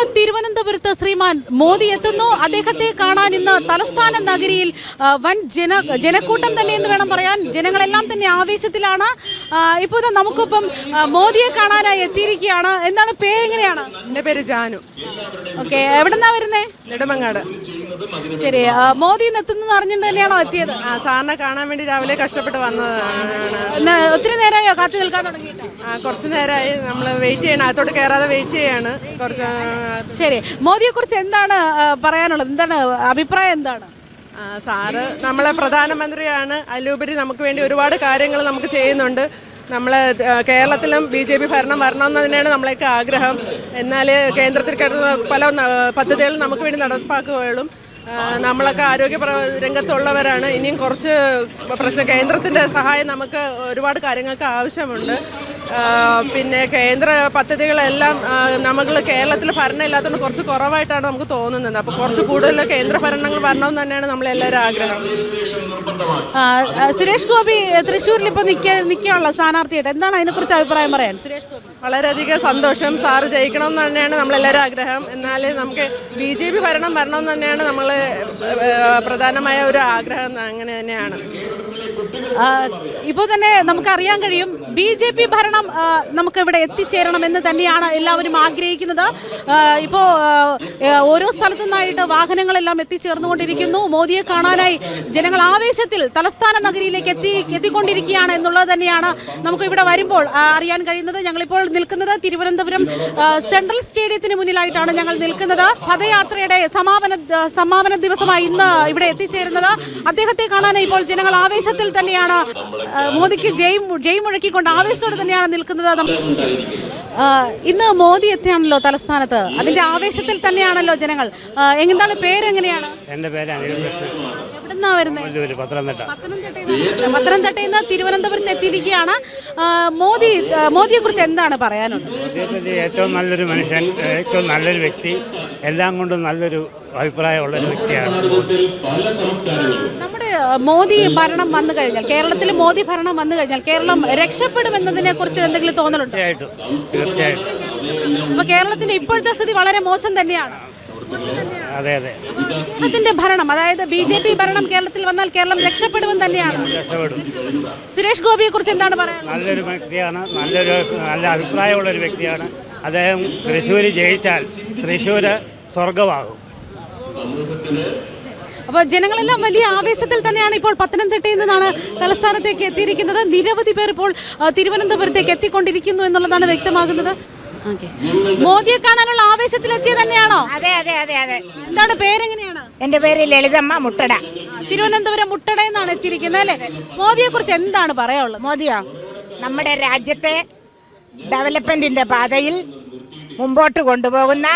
ഇന്ന് തിരുവനന്തപുരത്ത് ശ്രീമാൻ മോദി എത്തുന്നു. അദ്ദേഹത്തെ കാണാൻ ഇന്ന് തലസ്ഥാന നഗരിയിൽ വൻ ജന ജനക്കൂട്ടം തന്നെ എന്ന് വേണം പറയാൻ. ജനങ്ങളെല്ലാം തന്നെ ആവേശത്തിലാണ്. ഇപ്പോൾ നമുക്കിപ്പം മോദിയെ കാണാനായി എത്തിയിരിക്കുകയാണ്. എന്താണ് പേരെങ്ങനെയാണ് എന്റെ പേര് ജാനു. ഓക്കെ എവിടെന്നാ വരുന്നേ? നെടുമങ്ങാട്. ശരി മോദി ഇന്ന് എത്തുന്നെന്ന് അറിഞ്ഞിട്ട് തന്നെയാണോ എത്തിയത്? ആ സാറിനെ കാണാൻ വേണ്ടി രാവിലെ കഷ്ടപ്പെട്ട് വന്നതാണ്. ഒത്തിരി നേരമായോ? കാത്തു നിൽക്കാൻ തുടങ്ങി ആ കുറച്ച് നേരമായി. നമ്മൾ വെയിറ്റ് ചെയ്യണം. അകത്തോട്ട് കയറാതെ വെയിറ്റ് ചെയ്യാണ്. കുറച്ച് ശരി മോദിയെ കുറിച്ച് എന്താണ് പറയാനുള്ളത്? എന്താണ് അഭിപ്രായം എന്താണ്? സാറ് നമ്മളെ പ്രധാനമന്ത്രിയാണ്. അതിലുപരി നമുക്ക് വേണ്ടി ഒരുപാട് കാര്യങ്ങൾ നമുക്ക് ചെയ്യുന്നുണ്ട്. നമ്മൾ കേരളത്തിലും ബി ജെ പി ഭരണം വരണമെന്ന് തന്നെയാണ് നമ്മളെയൊക്കെ ആഗ്രഹം. എന്നാൽ കേന്ദ്രത്തിൽ കിടന്ന പല പദ്ധതികളും നമുക്ക് വേണ്ടി നടപ്പാക്കുകയുള്ളൂ. നമ്മളൊക്കെ ആരോഗ്യ രംഗത്തുള്ളവരാണ്. ഇനിയും കുറച്ച് പ്രശ്നം കേന്ദ്രത്തിന്റെ സഹായം നമുക്ക് ഒരുപാട് കാര്യങ്ങൾക്ക് ആവശ്യമുണ്ട്. പിന്നെ കേന്ദ്ര പദ്ധതികളെല്ലാം നമ്മൾ കേരളത്തിൽ ഭരണം ഇല്ലാത്തതുകൊണ്ട് കുറച്ച് കുറവായിട്ടാണ് നമുക്ക് തോന്നുന്നത്. അപ്പോൾ കുറച്ച് കൂടുതൽ കേന്ദ്ര ഭരണങ്ങൾ വരണമെന്ന് തന്നെയാണ് നമ്മളെല്ലാവരും ആഗ്രഹം. സുരേഷ് ഗോപി തൃശ്ശൂരിൽ ഇപ്പോൾ നിൽക്ക നിൽക്കാനുള്ള സ്ഥാനാർത്ഥിയായിട്ട് എന്താണ് അതിനെക്കുറിച്ച് അഭിപ്രായം പറയാൻ? സുരേഷ് ഗോപി. വളരെയധികം സന്തോഷം. സാറ് ജയിക്കണം എന്ന് തന്നെയാണ് നമ്മളെല്ലാവരും ആഗ്രഹം. എന്നാൽ നമുക്ക് ബി ജെ പി ഭരണം വരണമെന്ന് തന്നെയാണ് നമ്മൾ പ്രധാനമായ ഒരു ആഗ്രഹം അങ്ങനെ തന്നെയാണ്. ഇപ്പോൾ തന്നെ നമുക്കറിയാൻ കഴിയും ബി ജെ പി ഭരണം ആ, നമുക്ക് ഇവിടെ എത്തിച്ചേരണം എന്ന് തന്നെയാണ് എല്ലാവരും ആഗ്രഹിക്കുന്നത്. ഇപ്പോൾ ഓരോ സ്ഥലത്തു നിന്നായിട്ട് വാഹനങ്ങളെല്ലാം എത്തിച്ചേർന്നുകൊണ്ടിരിക്കുന്നു. മോദിയെ കാണാനായി ജനങ്ങൾ ആവേശത്തിൽ തലസ്ഥാന നഗരിയിലേക്ക് എത്തി എത്തിക്കൊണ്ടിരിക്കുകയാണ് എന്നുള്ളത് തന്നെയാണ് നമുക്ക് ഇവിടെ വരുമ്പോൾ അറിയാൻ കഴിയുന്നത്. ഞങ്ങളിപ്പോൾ നിൽക്കുന്നത് തിരുവനന്തപുരം സെൻട്രൽ സ്റ്റേഡിയത്തിന് മുന്നിലായിട്ടാണ് ഞങ്ങൾ നിൽക്കുന്നത്. പദയാത്രയുടെ സമാപന സമാപന ദിവസമായി ഇന്ന് ഇവിടെ എത്തിച്ചേരുന്നത്. അദ്ദേഹത്തെ കാണാനായി ഇപ്പോൾ ജനങ്ങൾ ആവേശത്തിൽ തന്നെയാണ്. മോദിക്ക് ജയ് ജയ് മുഴക്കിക്കൊണ്ട് ആവേശത്തോടെ തന്നെയാണ് നിൽക്കുന്നത് ഇന്ന് മോദി എത്തിയാണല്ലോ തലസ്ഥാനത്ത്. അതിന്റെ ആവേശത്തിൽ തന്നെയാണല്ലോ ജനങ്ങൾ. എന്താണ് പേരെങ്ങനെയാണ്? എന്റെ പേര് അനിൽകൃഷ്ണൻ എവിടുന്നാ വരുന്നത് പത്തനംതിട്ട. പത്തനംതിട്ടയിൽ നിന്ന് തിരുവനന്തപുരത്ത് എത്തിയിരിക്കുകയാണ്. മോദി മോദിയെ കുറിച്ച് എന്താണ് പറയാനുള്ളത്? ഏറ്റവും നല്ലൊരു മനുഷ്യൻ ഏറ്റവും നല്ലൊരു വ്യക്തി എല്ലാം കൊണ്ടും നല്ലൊരു അഭിപ്രായമുള്ള ഒരു വ്യക്തിയാണ് നമ്മുടെ മോദി ഭരണം വന്നു കഴിഞ്ഞാൽ കേരളത്തിൽ മോദി ഭരണം വന്നു കഴിഞ്ഞാൽ കേരളം രക്ഷപ്പെടുമെന്നതിനെ കുറിച്ച് എന്തെങ്കിലും തോന്നലുണ്ടോ? തീർച്ചയായിട്ടും. തീർച്ചയായിട്ടും. കേരളത്തിന്റെ ഇപ്പോഴത്തെ സ്ഥിതി വളരെ മോശം തന്നെയാണ്. അതെ അതെ. കേരളത്തിന്റെ ഭരണം അതായത് ബി ജെ പി ഭരണം കേരളത്തിൽ വന്നാൽ കേരളം രക്ഷപ്പെടുമെന്ന് തന്നെയാണ്. രക്ഷപ്പെടും. സുരേഷ് ഗോപിയെ കുറിച്ച് എന്താണ് പറയുന്നത് നല്ലൊരു വ്യക്തിയാണ് നല്ലൊരു നല്ല അഭിപ്രായമുള്ള ഒരു വ്യക്തിയാണ്. അദ്ദേഹം തൃശ്ശൂർ ജയിച്ചാൽ തൃശ്ശൂർ സ്വർഗമാകും അപ്പോൾ ജനങ്ങളെല്ലാം വലിയ ആവേശത്തിൽ തന്നെയാണ് ഇപ്പോൾ പത്തനംതിട്ടയിൽ നിന്നാണ് തലസ്ഥാനത്തേക്ക് എത്തിയിരിക്കുന്നത്. നിരവധി പേർ ഇപ്പോൾ തിരുവനന്തപുരത്തേക്ക് എത്തിക്കൊണ്ടിരിക്കുന്നു എന്നുള്ളതാണ് വ്യക്തമാകുന്നത്. മോദിയെ കാണാനുള്ള ആവേശത്തിലെത്തിയ തന്നെയാണോ? അതെ അതെ അതെ അതെ. എന്താണ് പേരെങ്ങനെയാണ്? എന്റെ പേര് ലളിതമ്മ മുട്ടട. തിരുവനന്തപുരം മുട്ടട എന്നാണ് എത്തിയിരിക്കുന്നത് അല്ലേ? മോദിയെ കുറിച്ച് എന്താണ് പറയാനുള്ളത്? മോദിയോ നമ്മുടെ രാജ്യത്തെ ഡെവലപ്മെന്റിന്റെ പാതയിൽ മുമ്പോട്ട് കൊണ്ടുപോകുന്ന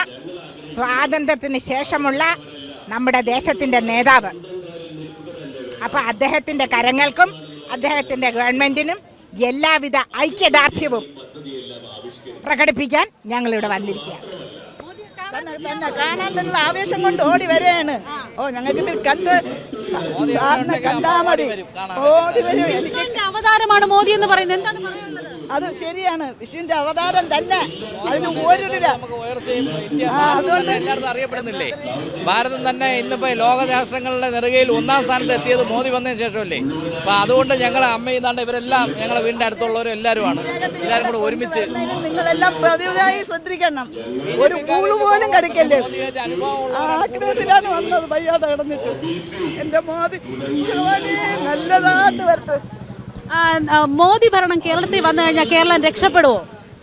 സ്വാതന്ത്ര്യത്തിന് ശേഷമുള്ള നമ്മുടെ ദേശത്തിന്റെ നേതാവ്. അപ്പൊ അദ്ദേഹത്തിന്റെ കരങ്ങൾക്കും അദ്ദേഹത്തിന്റെ ഗവൺമെന്റിനും എല്ലാവിധ ഐക്യദാർഢ്യവും പ്രകടിപ്പിക്കാൻ ഞങ്ങളിവിടെ വന്നിരിക്കുകയാണ്. തന്നെ തന്നെ കാണാൻ തന്നെ ആവേശം കൊണ്ട് ഓടി വരികയാണ്. ഓ ഞങ്ങൾക്ക് ഇത് കണ്ട് സാറിനെ കണ്ടാ മതി. ഓടി വരും. അവതാരമാണ് മോദി എന്ന് പറയുന്നത്. എന്താണ് അത് ശരിയാണ്. വിഷ്ണുവിന്റെ അവതാരം തന്നെ. അതിന് ഭാരതം അതുകൊണ്ട് എല്ലായിടത്തും അറിയപ്പെടുന്നില്ലേ? ഭാരതം തന്നെ ഇന്നിപ്പോ ലോക രാഷ്ട്രങ്ങളുടെ നെറുകയിൽ ഒന്നാം സ്ഥാനത്ത് എത്തിയത് മോദി വന്നതിന് ശേഷമല്ലേ? അപ്പൊ അതുകൊണ്ട് ഞങ്ങളെ അമ്മയും താണ്ട് ഇവരെല്ലാം ഞങ്ങളെ വീടിന്റെ അടുത്തുള്ളവരും എല്ലാവരുമാണ് എല്ലാവരും കൂടെ ഒരുമിച്ച് നിങ്ങളെല്ലാം പതിവായി ശ്രദ്ധിക്കണം. ഒരു പൂൾ പോലും കടിക്കല്ലേ? ആഗ്രഹത്തിലാണ് വന്നത്. വയ്യാതെ കിടന്നിട്ട്. എന്റെ മോദി നല്ലതായിട്ട് വരട്ടെ. മോദി ഭരണം കേരളത്തിൽ വന്നു കഴിഞ്ഞാൽ കേരളം രക്ഷപ്പെടുമോ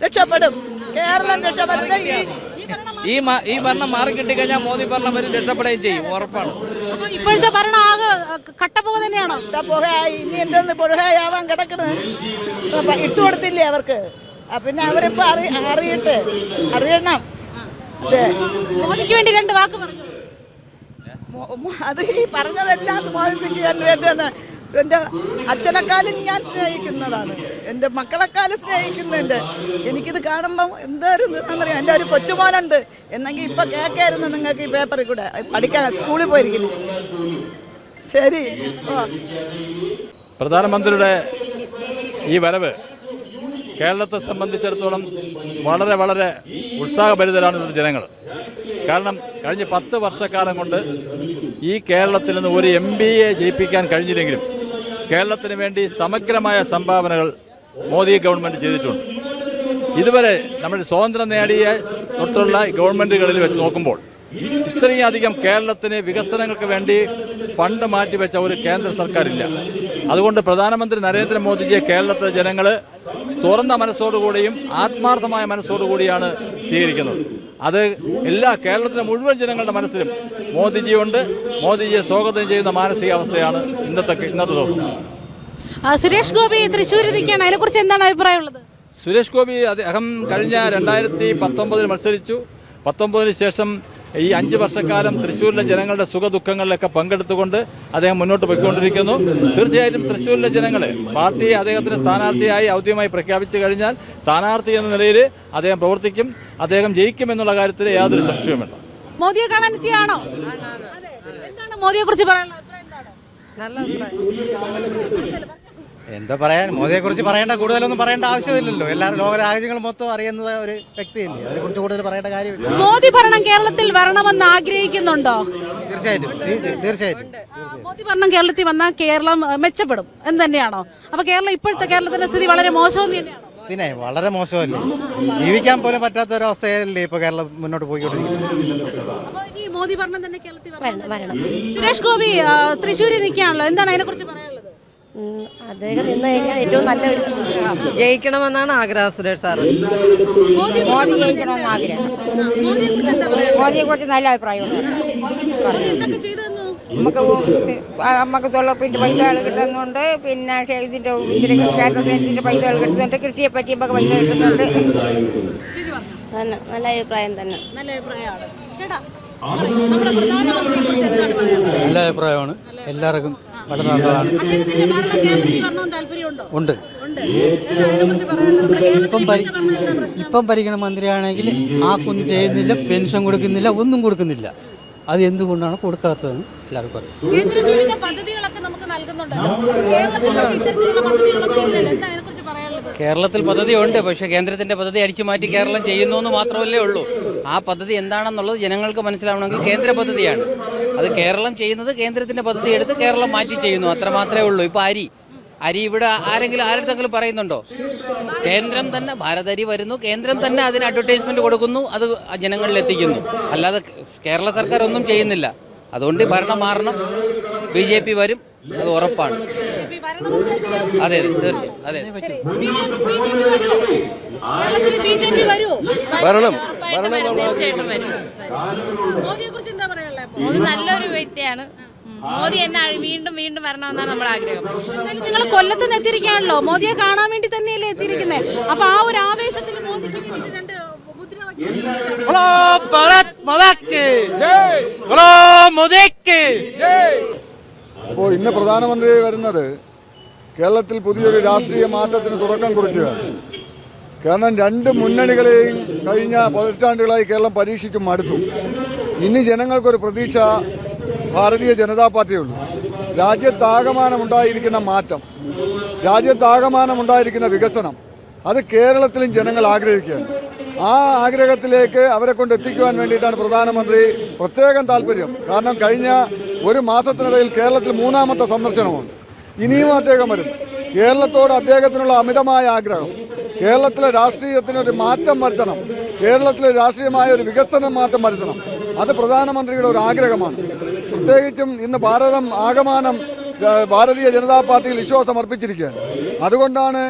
രക്ഷപ്പെടും. കേരളം രക്ഷപ്പെടുന്ന ഈ ഈ ഭരണം മാറി കിട്ടിക്കഴിഞ്ഞാൽ മോദി ഭരണം വരും രക്ഷപ്പെടുകയും ചെയ്യും. ഉറപ്പാണ്. ഇപ്പോഴത്തെ ഭരണം ആകെ കട്ടപ്പുക തന്നെയാണോ? പുകയായി ഇനി എന്തെന്ന് പുഴയാവാൻ കിടക്കണത് ഇട്ട് കൊടുത്തില്ലേ അവർക്ക്? പിന്നെ അവരിപ്പോ അറി അറിയട്ടെ അറിയണം. മോദിക്ക് വേണ്ടി രണ്ട് വാക്ക് പറഞ്ഞു. അത് ഈ പറഞ്ഞതെല്ലാം സ്വാധീനിക്കാൻ വേണ്ടിയാണ് എന്റെ അച്ഛനെക്കാളും ഞാൻ സ്നേഹിക്കുന്നതാണ്. എന്റെ മക്കളെക്കാളും സ്നേഹിക്കുന്നുണ്ട് എനിക്കിത് കാണുമ്പം എന്തൊരു പറയാം എന്റെ ഒരു കൊച്ചുമോനുണ്ട്. എന്നെങ്കിൽ ഇപ്പം കേൾക്കായിരുന്നു നിങ്ങൾക്ക് ഈ പേപ്പറിൽ കൂടെ. പഠിക്കാൻ സ്കൂളിൽ പോയിരിക്കുന്നു. ശരി. പ്രധാനമന്ത്രിയുടെ ഈ വരവ് കേരളത്തെ സംബന്ധിച്ചിടത്തോളം വളരെ വളരെ ഉത്സാഹഭരിതരാണ് ഇന്നത്തെ ജനങ്ങൾ. കാരണം കഴിഞ്ഞ പത്ത് വർഷക്കാലം കൊണ്ട് ഈ കേരളത്തിൽ നിന്ന് ഒരു എം ബി എ ജയിപ്പിക്കാൻ കഴിഞ്ഞില്ലെങ്കിലും കേരളത്തിന് വേണ്ടി സമഗ്രമായ സംഭാവനകൾ മോദി ഗവൺമെന്റ് ചെയ്തിട്ടുണ്ട്. ഇതുവരെ നമ്മൾ സ്വാതന്ത്ര്യം നേടിയ തൊട്ടുള്ള ഗവൺമെന്റുകളിൽ വെച്ച് നോക്കുമ്പോൾ ഇത്രയും അധികം കേരളത്തിന് വികസനങ്ങൾക്ക് വേണ്ടി ഫണ്ട് മാറ്റിവെച്ച ഒരു കേന്ദ്ര സർക്കാരില്ല. അതുകൊണ്ട് പ്രധാനമന്ത്രി നരേന്ദ്രമോദിജിയെ കേരളത്തിലെ ജനങ്ങൾ തുറന്ന മനസ്സോടുകൂടിയും ആത്മാർത്ഥമായ മനസ്സോടുകൂടിയാണ് സ്വീകരിക്കുന്നത്. അത് എല്ലാ കേരളത്തിലെ മുഴുവൻ ജനങ്ങളുടെ മനസ്സിലും മോദിജിയുണ്ട് മോദിജിയെ സ്വാഗതം ചെയ്യുന്ന മാനസികാവസ്ഥയാണ് ഇന്നത്തെ ഇന്നത്തെ ദിവസം. സുരേഷ് ഗോപി തൃശ്ശൂരിൽ നിൽക്കുകയാണ്. അതിനെക്കുറിച്ച് എന്താണ് അഭിപ്രായമുള്ളത്? സുരേഷ് ഗോപി അദ്ദേഹം കഴിഞ്ഞ രണ്ടായിരത്തി പത്തൊമ്പതിൽ മത്സരിച്ചു. പത്തൊമ്പതിന് ശേഷം ഈ അഞ്ച് വർഷക്കാലം തൃശ്ശൂരിലെ ജനങ്ങളുടെ സുഖദുഃഖങ്ങളിലൊക്കെ പങ്കെടുത്തുകൊണ്ട് അദ്ദേഹം മുന്നോട്ട് പോയിക്കൊണ്ടിരിക്കുന്നു. തീർച്ചയായിട്ടും തൃശ്ശൂരിലെ ജനങ്ങൾ പാർട്ടിയെ അദ്ദേഹത്തിന് സ്ഥാനാർത്ഥിയായി ഔദ്യമായി പ്രഖ്യാപിച്ചു കഴിഞ്ഞാൽ സ്ഥാനാർത്ഥി എന്ന നിലയിൽ അദ്ദേഹം പ്രവർത്തിക്കും അദ്ദേഹം ജയിക്കും എന്നുള്ള കാര്യത്തിൽ യാതൊരു സംശയവുമില്ല. മോദിയെ കാണാൻ എത്തിയാണോ? മോദിയെ കുറിച്ച് പറയാനുള്ളത്? അഭിപ്രായം എന്താണ്? എന്താ പറയാൻ? മോദിയെ കുറിച്ച് പറയേണ്ട കൂടുതലൊന്നും പറയേണ്ട ആവശ്യമില്ലല്ലോ. എല്ലാ ലോക രാജ്യങ്ങൾ മൊത്തം അറിയുന്നത് ഒരു വ്യക്തിയല്ലേ? അതിനെ കുറിച്ച് കൂടുതൽ പറയേണ്ട കാര്യമില്ല. മോദി ഭരണം കേരളത്തിൽ വരണമെന്ന് ആഗ്രഹിക്കുന്നുണ്ടോ? തീർച്ചയായിട്ടും. തീർച്ചയായിട്ടും. മോദി ഭരണം കേരളത്തിൽ വന്നാൽ കേരളം മെച്ചപ്പെടും. എന്ന് തന്നെയാണോ അപ്പൊ കേരളം ഇപ്പോഴത്തെ കേരളത്തിന്റെ സ്ഥിതി വളരെ മോശമെന്ന് തന്നെയാണോ? പിന്നെ വളരെ മോശമല്ലേ? ജീവിക്കാൻ പോലും പറ്റാത്ത ഒരു അവസ്ഥയല്ലേ ഇപ്പൊ കേരളം മുന്നോട്ട് പോയിക്കൊണ്ടിരിക്കുന്നത്? സുരേഷ് ഗോപി തൃശ്ശൂരിൽ നിൽക്കുകയാണല്ലോ. എന്താണ് അതിനെ കുറിച്ച് പറയാനുള്ളത്? അദ്ദേഹം നിന്ന് കഴിഞ്ഞാൽ ഏറ്റവും നല്ല ഒരു ജയിക്കണമെന്നാണ് ആഗ്രഹം സുരേഷ് സാറ്. മോദി മോദി ജയിക്കണമെന്ന് ആഗ്രഹം മോദിയെ കുറിച്ച് നല്ല അഭിപ്രായമുണ്ട്. നമുക്ക് നമുക്ക് തൊഴിലുറപ്പിന്റെ പൈസകൾ കിട്ടുന്നുണ്ട്. പിന്നെ ഇതിന്റെ ഇതിന്റെ ഇതിന്റെ ക്ഷേത്രത്തിന്റെ പൈസകൾ കിട്ടുന്നുണ്ട്. കൃഷിയെ പറ്റി നമുക്ക് പൈസ കിട്ടുന്നുണ്ട്. തന്നെ നല്ല അഭിപ്രായം തന്നെ. നല്ല അഭിപ്രായമാണ്. ചേട്ടാ നല്ല അഭിപ്രായമാണ്. എല്ലാവർക്കും വളരെ നല്ലതാണ്. ഉണ്ട്. ഇപ്പം ഇപ്പം ഭരിക്കണ മന്ത്രിയാണെങ്കിൽ ആക്കൊന്നും ചെയ്യുന്നില്ല പെൻഷൻ കൊടുക്കുന്നില്ല ഒന്നും കൊടുക്കുന്നില്ല. അത് എന്തുകൊണ്ടാണ് കൊടുക്കാത്തതെന്ന് എല്ലാവർക്കും അറിയാം. കേരളത്തിൽ പദ്ധതി ഉണ്ട് പക്ഷേ കേന്ദ്രത്തിന്റെ പദ്ധതി അടിച്ചു മാറ്റി കേരളം ചെയ്യുന്നു എന്ന് മാത്രമല്ലേ ഉള്ളൂ. ആ പദ്ധതി എന്താണെന്നുള്ളത് ജനങ്ങൾക്ക് മനസ്സിലാവണമെങ്കിൽ കേന്ദ്ര പദ്ധതിയാണ്. അത് കേരളം ചെയ്യുന്നത് കേന്ദ്രത്തിന്റെ പദ്ധതി എടുത്ത് കേരളം മാറ്റി ചെയ്യുന്നു അത്ര മാത്രമേ ഉള്ളൂ. ഇപ്പൊ അരി അരി ഇവിടെ ആരെങ്കിലും ആരുടെങ്കിലും പറയുന്നുണ്ടോ? കേന്ദ്രം തന്നെ ഭാരത് അരി വരുന്നു കേന്ദ്രം തന്നെ അതിന് അഡ്വർടൈസ്മെന്റ് കൊടുക്കുന്നു അത് ജനങ്ങളിൽ എത്തിക്കുന്നു. അല്ലാതെ കേരള സർക്കാർ ഒന്നും ചെയ്യുന്നില്ല. അതുകൊണ്ട് ഭരണം മാറണം ബി വരും അത് ഉറപ്പാണ്. അതെ അതെ തീർച്ചയായും. വരണം. മോദിയെ കുറിച്ച് എന്താ പറയാനുള്ളത് മോദി നല്ലൊരു വ്യക്തിയാണ്. മോദി എന്നെ വീണ്ടും വീണ്ടും വരണമെന്നാണ് നമ്മുടെ ആഗ്രഹം. നിങ്ങൾ കൊല്ലത്ത് നിന്ന് എത്തിയിരിക്കുകയാണല്ലോ. മോദിയെ കാണാൻ വേണ്ടി തന്നെയല്ലേ എത്തിയിരിക്കുന്നത് അപ്പൊ ആ ഒരു ആവേശത്തിൽ മോദി മോദിക്ക്. മുദ്രാവാക്യം അപ്പോൾ ഇന്ന് പ്രധാനമന്ത്രി വരുന്നത് കേരളത്തിൽ പുതിയൊരു രാഷ്ട്രീയ മാറ്റത്തിന് തുടക്കം കുറിക്കുകയാണ്. കാരണം രണ്ട് മുന്നണികളെയും കഴിഞ്ഞ പതിറ്റാണ്ടുകളായി കേരളം പരീക്ഷിച്ച് മടുത്തു. ഇനി ജനങ്ങൾക്കൊരു പ്രതീക്ഷ ഭാരതീയ ജനതാ പാർട്ടിയുള്ളൂ രാജ്യത്താകമാനമുണ്ടായിരിക്കുന്ന മാറ്റം രാജ്യത്താകമാനമുണ്ടായിരിക്കുന്ന വികസനം അത് കേരളത്തിലും ജനങ്ങൾ ആഗ്രഹിക്കുകയാണ്. ആ ആഗ്രഹത്തിലേക്ക് അവരെ കൊണ്ട് എത്തിക്കുവാൻ വേണ്ടിയിട്ടാണ് പ്രധാനമന്ത്രി പ്രത്യേകം താല്പര്യം. കാരണം കഴിഞ്ഞ ഒരു മാസത്തിനിടയിൽ കേരളത്തിൽ മൂന്നാമത്തെ സന്ദർശനമാണ്. ഇനിയും അദ്ദേഹം വരും. കേരളത്തോട് അദ്ദേഹത്തിനുള്ള അമിതമായ ആഗ്രഹം. കേരളത്തിലെ രാഷ്ട്രീയത്തിനൊരു മാറ്റം വരുത്തണം. കേരളത്തിലെ രാഷ്ട്രീയമായ ഒരു വികസന മാറ്റം വരുത്തണം. അത് പ്രധാനമന്ത്രിയുടെ ഒരു ആഗ്രഹമാണ്. പ്രത്യേകിച്ചും ഇന്ന് ഭാരതം ആകമാനം ഭാരതീയ ജനതാ പാർട്ടിയിൽ വിശ്വാസം അർപ്പിച്ചിരിക്കുകയാണ്. അതുകൊണ്ടാണ്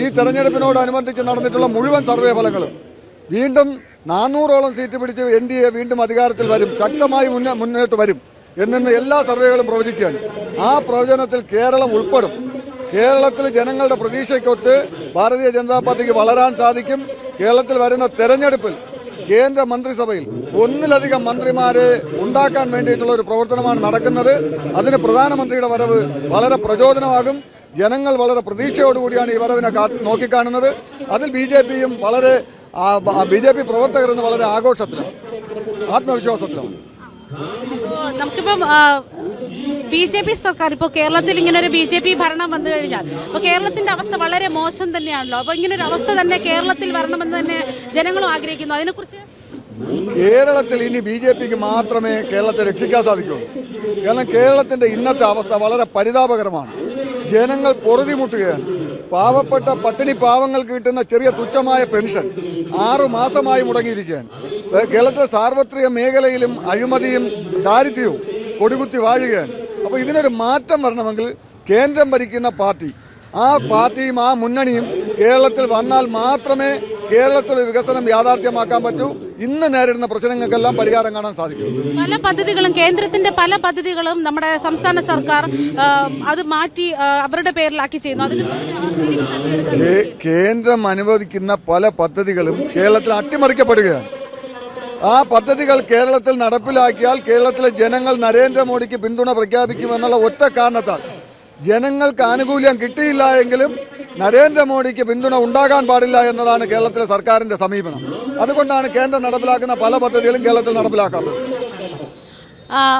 ഈ തെരഞ്ഞെടുപ്പിനോടനുബന്ധിച്ച് നടന്നിട്ടുള്ള മുഴുവൻ സർവേ ഫലങ്ങളും. വീണ്ടും നാനൂറോളം സീറ്റ് പിടിച്ച് എൻ വീണ്ടും അധികാരത്തിൽ വരും. ശക്തമായി മുന്നേ മുന്നോട്ട് വരും. എന്നെന്ന് എല്ലാ സർവേകളും പ്രവചിക്കുകയാണ് ആ പ്രവചനത്തിൽ കേരളം ഉൾപ്പെടും. കേരളത്തിൽ ജനങ്ങളുടെ പ്രതീക്ഷയ്ക്കൊത്ത് ഭാരതീയ ജനതാ പാർട്ടിക്ക് വളരാൻ സാധിക്കും. കേരളത്തിൽ വരുന്ന തെരഞ്ഞെടുപ്പിൽ കേന്ദ്ര മന്ത്രിസഭയിൽ ഒന്നിലധികം മന്ത്രിമാരെ ഉണ്ടാക്കാൻ വേണ്ടിയിട്ടുള്ള ഒരു പ്രവർത്തനമാണ് നടക്കുന്നത്. അതിന് പ്രധാനമന്ത്രിയുടെ വരവ് വളരെ പ്രചോദനമാകും. ജനങ്ങൾ വളരെ പ്രതീക്ഷയോടുകൂടിയാണ് ഈ വരവിനെ നോക്കിക്കാണുന്നത്. അതിൽ ബി ജെ പിയും വളരെ ബി ജെ പി പ്രവർത്തകരെന്ന് വളരെ ആഘോഷത്തിലാണ് ആത്മവിശ്വാസത്തിലാണ്. നമുക്കിപ്പം ബി ജെ പി സർക്കാർ ഇപ്പോൾ കേരളത്തിൽ ഇങ്ങനെ ഒരു ബി ജെ പി ഭരണം വന്നു കഴിഞ്ഞാൽ അപ്പോൾ കേരളത്തിന്റെ അവസ്ഥ വളരെ മോശം തന്നെയാണല്ലോ. അപ്പോൾ ഇങ്ങനെ ഒരു അവസ്ഥ തന്നെ കേരളത്തിൽ വരണമെന്ന് തന്നെ ജനങ്ങളും ആഗ്രഹിക്കുന്നു. അതിനെക്കുറിച്ച് കേരളത്തിൽ ഇനി ബി ജെ പിക്ക് മാത്രമേ കേരളത്തെ രക്ഷിക്കാൻ സാധിക്കുള്ളൂ കാരണം കേരളത്തിന്റെ ഇന്നത്തെ അവസ്ഥ വളരെ പരിതാപകരമാണ്. ജനങ്ങൾ പൊറുതിമുട്ടുകയാണ്. പാവപ്പെട്ട പട്ടിണി പാവങ്ങൾക്ക് കിട്ടുന്ന ചെറിയ തുച്ഛമായ പെൻഷൻ ആറു മാസമായി മുടങ്ങിയിരിക്കുകയാണ്. കേരളത്തിലെ സാർവത്രിക മേഖലയിലും അഴിമതിയും ദാരിദ്ര്യവും കൊടികുത്തി വാഴുകയാണ്. അപ്പോൾ ഇതിനൊരു മാറ്റം വരണമെങ്കിൽ കേന്ദ്രം ഭരിക്കുന്ന പാർട്ടി ആ പാർട്ടിയും ആ മുന്നണിയും കേരളത്തിൽ വന്നാൽ മാത്രമേ കേരളത്തിലെ വികസനം യാഥാർത്ഥ്യമാക്കാൻ പറ്റൂ. ഇന്ന് നേരിടുന്ന പ്രശ്നങ്ങൾക്കെല്ലാം പരിഹാരം കാണാൻ സാധിക്കും. പല പദ്ധതികളും കേന്ദ്രത്തിന്റെ പല പദ്ധതികളും നമ്മുടെ സംസ്ഥാന സർക്കാർ അത് മാറ്റി അവരുടെ പേരിലാക്കി ചെയ്യുന്നു. അതിന് കേന്ദ്രം അനുവദിക്കുന്ന പല പദ്ധതികളും കേരളത്തിൽ അട്ടിമറിക്കപ്പെടുകയാണ്. ആ പദ്ധതികൾ കേരളത്തിൽ നടപ്പിലാക്കിയാൽ കേരളത്തിലെ ജനങ്ങൾ നരേന്ദ്രമോദിക്ക് പിന്തുണ പ്രഖ്യാപിക്കുമെന്നുള്ള ഒറ്റ കാരണത്താൽ ജനങ്ങൾക്ക് ആനുകൂല്യം കിട്ടിയില്ല എങ്കിലും നരേന്ദ്രമോദിക്ക് പിന്തുണ ഉണ്ടാകാൻ പാടില്ല എന്നതാണ് കേരളത്തിലെ സർക്കാരിന്റെ സമീപനം. അതുകൊണ്ടാണ് കേന്ദ്രം നടപ്പിലാക്കുന്ന പല പദ്ധതികളും കേരളത്തിൽ നടപ്പിലാക്കാത്തത്.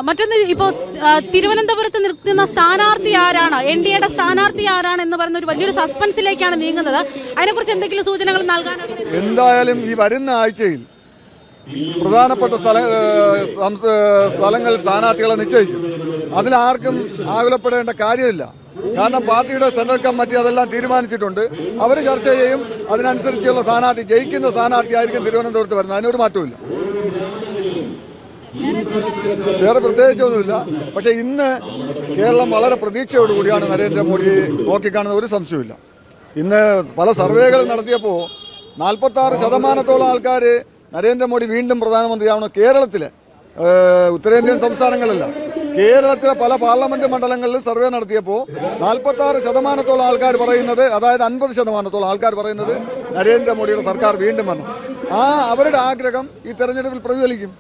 മറ്റൊന്ന് ഇപ്പോൾ തിരുവനന്തപുരത്ത് നിൽക്കുന്ന സ്ഥാനാർത്ഥി ആരാണ്? എൻ ഡി എയുടെ സ്ഥാനാർത്ഥി ആരാണ് എന്ന് പറയുന്ന ഒരു വലിയൊരു സസ്പെൻസിലേക്കാണ് നീങ്ങുന്നത്. അതിനെക്കുറിച്ച് എന്തെങ്കിലും സൂചനകൾ നൽകാൻ എന്തായാലും ഈ വരുന്ന ആഴ്ചയിൽ പ്രധാനപ്പെട്ട സ്ഥല സ്ഥലങ്ങളിൽ സ്ഥാനാർത്ഥികളെ നിശ്ചയിക്കും. അതിലാർക്കും ആകുലപ്പെടേണ്ട കാര്യമില്ല. കാരണം പാർട്ടിയുടെ സെൻട്രൽ കമ്മിറ്റി അതെല്ലാം തീരുമാനിച്ചിട്ടുണ്ട്. അവർ ചർച്ച ചെയ്യും. അതിനനുസരിച്ചുള്ള സ്ഥാനാർത്ഥി ജയിക്കുന്ന സ്ഥാനാർത്ഥി ആയിരിക്കും തിരുവനന്തപുരത്ത് വരുന്നത്. അതിനൊരു മാറ്റമില്ല വേറെ പ്രത്യേകിച്ചൊന്നുമില്ല. പക്ഷേ ഇന്ന് കേരളം വളരെ പ്രതീക്ഷയോടുകൂടിയാണ് നരേന്ദ്രമോദിയെ നോക്കിക്കാണുന്ന ഒരു സംശയമില്ല ഇന്ന് പല സർവേകൾ നടത്തിയപ്പോൾ നാൽപ്പത്താറ് ശതമാനത്തോളം ആൾക്കാർ നരേന്ദ്രമോദി വീണ്ടും പ്രധാനമന്ത്രിയാവണം കേരളത്തിലെ. ഉത്തരേന്ത്യൻ സംസ്ഥാനങ്ങളിലല്ല കേരളത്തിലെ പല പാർലമെന്റ് മണ്ഡലങ്ങളിലും സർവേ നടത്തിയപ്പോൾ നാൽപ്പത്തി ആറ് ശതമാനത്തോളം ആൾക്കാർ പറയുന്നത് അതായത് അൻപത് ശതമാനത്തോളം ആൾക്കാർ പറയുന്നത് നരേന്ദ്രമോദിയുടെ സർക്കാർ വീണ്ടും വന്നു. ആ അവരുടെ ആഗ്രഹം ഈ തെരഞ്ഞെടുപ്പിൽ പ്രതിഫലിക്കും.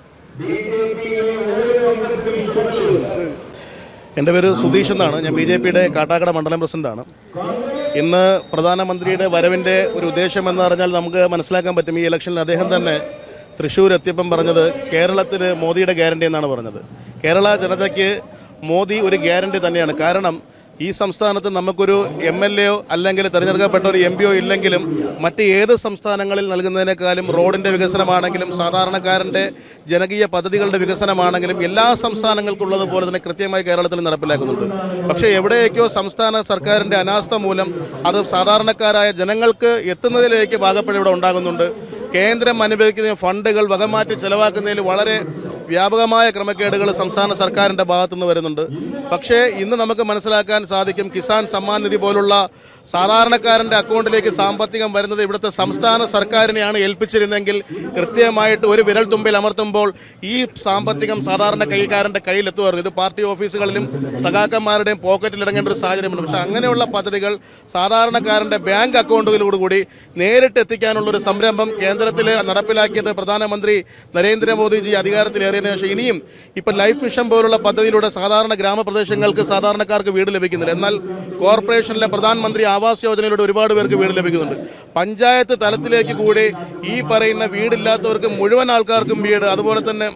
എന്റെ പേര് സുധീഷ് എന്നാണ്. ഞാൻ ബി ജെ പിയുടെ കാട്ടാക്കട മണ്ഡലം പ്രസിഡന്റാണ്. ഇന്ന് പ്രധാനമന്ത്രിയുടെ വരവിന്റെ ഒരു ഉദ്ദേശം എന്ന് പറഞ്ഞാൽ നമുക്ക് മനസ്സിലാക്കാൻ പറ്റും ഈ ഇലക്ഷനിൽ അദ്ദേഹം തന്നെ തൃശ്ശൂർ എത്തിയപ്പം പറഞ്ഞത് കേരളത്തിന് മോദിയുടെ ഗ്യാരണ്ടി എന്നാണ് പറഞ്ഞത്. കേരള ജനതയ്ക്ക് മോദി ഒരു ഗ്യാരണ്ടി തന്നെയാണ്. കാരണം ഈ സംസ്ഥാനത്ത് നമുക്കൊരു എം എൽ എയോ അല്ലെങ്കിൽ തിരഞ്ഞെടുക്കപ്പെട്ട ഒരു എം പിയോ ഇല്ലെങ്കിലും മറ്റ് ഏത് സംസ്ഥാനങ്ങളിൽ നൽകുന്നതിനേക്കാളും റോഡിന്റെ വികസനമാണെങ്കിലും സാധാരണക്കാരന്റെ ജനകീയ പദ്ധതികളുടെ വികസനമാണെങ്കിലും എല്ലാ സംസ്ഥാനങ്ങൾക്കുള്ളതുപോലെ തന്നെ കൃത്യമായി കേരളത്തിൽ നടപ്പിലാക്കുന്നുണ്ട്. പക്ഷേ എവിടെയൊക്കെയോ സംസ്ഥാന സർക്കാരിന്റെ അനാസ്ഥ മൂലം അത് സാധാരണക്കാരായ ജനങ്ങൾക്ക് എത്തുന്നതിലേക്ക് പാകപ്പിഴ ഇവിടെ ഉണ്ടാകുന്നുണ്ട്. കേന്ദ്രം അനുവദിക്കുന്ന ഫണ്ടുകൾ വകമാറ്റി ചെലവാക്കുന്നതിൽ വളരെ വ്യാപകമായ ക്രമക്കേടുകൾ സംസ്ഥാന സർക്കാരിന്റെ ഭാഗത്തുനിന്ന് വരുന്നുണ്ട്. പക്ഷേ ഇന്ന് നമുക്ക് മനസ്സിലാക്കാൻ സാധിക്കും കിസാൻ സമ്മാൻ നിധി പോലുള്ള സാധാരണക്കാരന്റെ അക്കൗണ്ടിലേക്ക് സാമ്പത്തികം വരുന്നത് ഇവിടുത്തെ സംസ്ഥാന സർക്കാരിനെയാണ് ഏൽപ്പിച്ചിരുന്നെങ്കിൽ കൃത്യമായിട്ട് ഒരു വിരൽ തുമ്പിൽ അമർത്തുമ്പോൾ ഈ സാമ്പത്തികം സാധാരണ കൈകാരന്റെ കയ്യിലെത്തുമായിരുന്നു. ഇത് പാർട്ടി ഓഫീസുകളിലും സഖാക്കന്മാരുടെയും പോക്കറ്റിൽ ഇറങ്ങേണ്ട ഒരു സാഹചര്യമുണ്ട്. പക്ഷേ അങ്ങനെയുള്ള പദ്ധതികൾ സാധാരണക്കാരന്റെ ബാങ്ക് അക്കൗണ്ടുകളിലൂടെ നേരിട്ട് എത്തിക്കാനുള്ള ഒരു സംരംഭം കേന്ദ്രത്തിൽ നടപ്പിലാക്കിയത് പ്രധാനമന്ത്രി നരേന്ദ്രമോദിജി അധികാരത്തിലേറിയതിനു ശേഷം. ഇനിയും ഇപ്പം ലൈഫ് മിഷൻ പോലുള്ള പദ്ധതിയിലൂടെ സാധാരണ ഗ്രാമപ്രദേശങ്ങൾക്ക് സാധാരണക്കാർക്ക് വീട് ലഭിക്കുന്നില്ല. എന്നാൽ കോർപ്പറേഷനിലെ പ്രധാനമന്ത്രി യോജനയിലൂടെ ഒരുപാട് പേർക്ക് വീട് ലഭിക്കുന്നുണ്ട്. പഞ്ചായത്ത് തലത്തിലേക്ക് കൂടി ഈ പറയുന്ന വീടില്ലാത്തവർക്ക് മുഴുവൻ ആൾക്കാർക്കും വീട് അതുപോലെ തന്നെ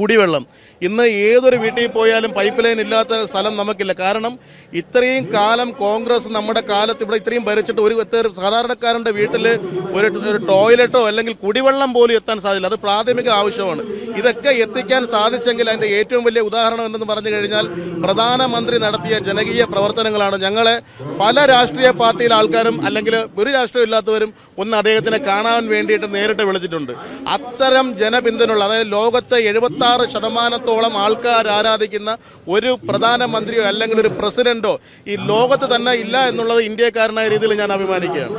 കുടിവെള്ളം. ഇന്ന് ഏതൊരു വീട്ടിൽ പോയാലും പൈപ്പ് ലൈൻ ഇല്ലാത്ത സ്ഥലം നമുക്കില്ല. കാരണം ഇത്രയും കാലം കോൺഗ്രസ് നമ്മുടെ കാലത്ത് ഇവിടെ ഇത്രയും ഭരിച്ചിട്ട് ഒരു സാധാരണക്കാരന്റെ വീട്ടിൽ ഒരു ടോയ്ലറ്റോ അല്ലെങ്കിൽ കുടിവെള്ളം പോലും എത്താൻ സാധിക്കില്ല അത് പ്രാഥമിക ആവശ്യമാണ്. ഇതൊക്കെ എത്തിക്കാൻ സാധിച്ചെങ്കിൽ അതിന്റെ ഏറ്റവും വലിയ ഉദാഹരണം എന്തെന്ന് പറഞ്ഞു കഴിഞ്ഞാൽ പ്രധാനമന്ത്രി നടത്തിയ ജനകീയ പ്രവർത്തനങ്ങളാണ്. ഞങ്ങളെ പല രാഷ്ട്രീയ പാർട്ടിയിലെ ആൾക്കാരും അല്ലെങ്കിൽ ഒരു രാഷ്ട്രീയം ഇല്ലാത്തവരും ഒന്ന് അദ്ദേഹത്തിനെ കാണാൻ വേണ്ടിയിട്ട് നേരിട്ട് വിളിച്ചിട്ടുണ്ട്. അത്തരം ജനപിന്തുണയുള്ള അതായത് ലോകത്തെ എഴുപത്തി ആറ് ശതമാനത്തോളം ആൾക്കാർ ആരാധിക്കുന്ന ഒരു പ്രധാനമന്ത്രിയോ അല്ലെങ്കിൽ ഒരു പ്രസിഡന്റോ ഈ ലോകത്ത് തന്നെ ഇല്ല എന്നുള്ളത് ഇന്ത്യക്കാരനായ രീതിയിൽ ഞാൻ അഭിമാനിക്കുകയാണ്.